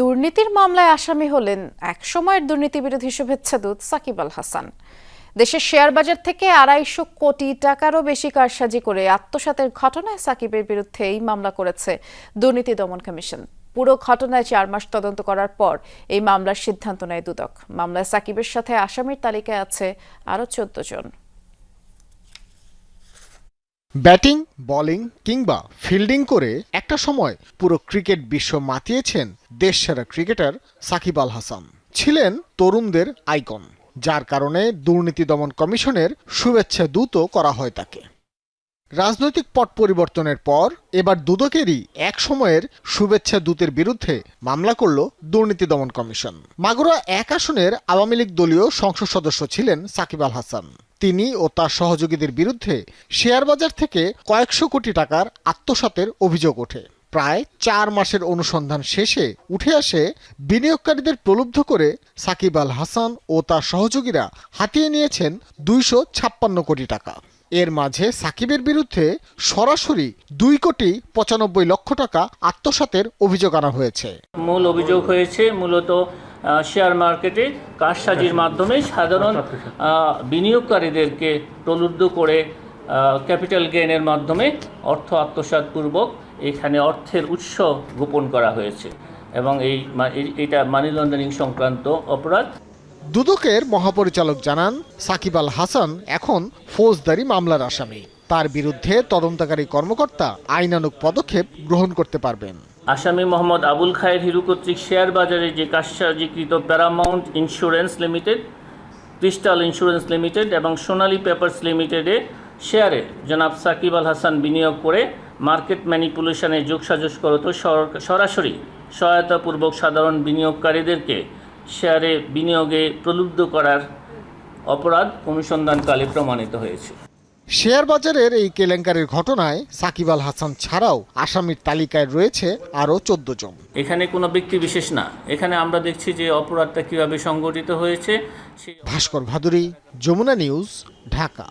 দুর্নীতির মামলায় আসামি হলেন একসময়ের দুর্নীতিবিরোধী শুভেচ্ছাদূত সাকিব আল হাসান। দেশের শেয়ার বাজার থেকে আড়াইশো কোটি টাকারও বেশি কারসাজি করে আত্মসাতের ঘটনায় সাকিবের বিরুদ্ধে এই মামলা করেছে দুর্নীতি দমন কমিশন। পুরো ঘটনায় চার মাস তদন্ত করার পর এই মামলার সিদ্ধান্ত নেয় দুদক। মামলায় সাকিবের সাথে আসামির তালিকায় আছে আরও চোদ্দ জন। ব্যাটিং, বোলিং কিংবা ফিল্ডিং করে একটা সময় পুরো ক্রিকেট বিশ্ব মাতিয়েছেন দেশসেরা ক্রিকেটার সাকিব আল হাসান। ছিলেন তরুণদের আইকন, যার কারণে দুর্নীতি দমন কমিশনের শুভেচ্ছা দূতও করা হয় তাকে। রাজনৈতিক পট পরিবর্তনের পর এবার দুদকেরই এক সময়ের শুভেচ্ছা দূতের বিরুদ্ধে মামলা করল দুর্নীতি দমন কমিশন। মাগুরা এক আসনের আওয়ামী লীগ দলীয় সংসদ সদস্য ছিলেন সাকিব আল হাসান। তিনি ও তার সহযোগীদের বিরুদ্ধে শেয়ার বাজার থেকে কয়েকশো কোটি টাকার আত্মসাতের অভিযোগ ওঠে। প্রায় চার মাসের অনুসন্ধান শেষে উঠে আসে বিনিয়োগকারীদের প্রলুব্ধ করে সাকিব আল হাসান ও তার সহযোগীরা হাতিয়ে নিয়েছেন দুইশো ছাপ্পান্ন কোটি টাকা। এর মাঝে সাকিবের বিরুদ্ধে সরাসরি দুই কোটি পঁচানব্বই লক্ষ টাকা আত্মসাতের অভিযোগ আনা হয়েছে। মূল অভিযোগ হয়েছে, মূলত শেয়ার মার্কেটে কারসাজির মাধ্যমে সাধারণ বিনিয়োগকারীদেরকে প্রলুব্ধ করে ক্যাপিটাল গেইনের মাধ্যমে অর্থ আত্মসাতপূর্বক এখানে অর্থের উৎস গোপন করা হয়েছে। এবং এই- এটা মানি লন্ডারিং সংক্রান্ত অপরাধ দুদকের মহাপরিচালক জানান, সাকিব আল হাসান এখন ফৌজদারি মামলার আসামি। তার বিরুদ্ধে তদন্তকারী কর্মকর্তা আইনানুগ পদক্ষেপ গ্রহণ করতে পারবেন। আসামি মোহাম্মদ আবুল খায়ের হিরু কর্তৃক শেয়ার বাজারে যে কারসাজিকৃত Paramount insurance limited, Crystal insurance limited এবং সোনালী পেপার্স লিমিটেডে শেয়ারে জনাব সাকিব আল হাসান বিনিয়োগ করে মার্কেট ম্যানিপুলেশনে যোগসাজশ করত সরাসরি সহায়তাপূর্বক সাধারণ বিনিয়োগকারীদেরকে। শেয়ারে বিনিয়োগে প্রলুব্ধ করার অপরাধ অনুসন্ধানকালে প্রমাণিত হয়েছে। শেয়ার বাজারের এই কেলেঙ্কারির ঘটনায় সাকিব আল হাসান ছাড়াও আসামির তালিকায় রয়েছে আরও চোদ্দ জন। এখানে কোনো ব্যক্তি বিশেষ না। এখানে আমরা দেখছি যে অপরাধটা কীভাবে সংগঠিত হয়েছে ভাস্কর ভাদুরী যমুনা নিউজ ঢাকা।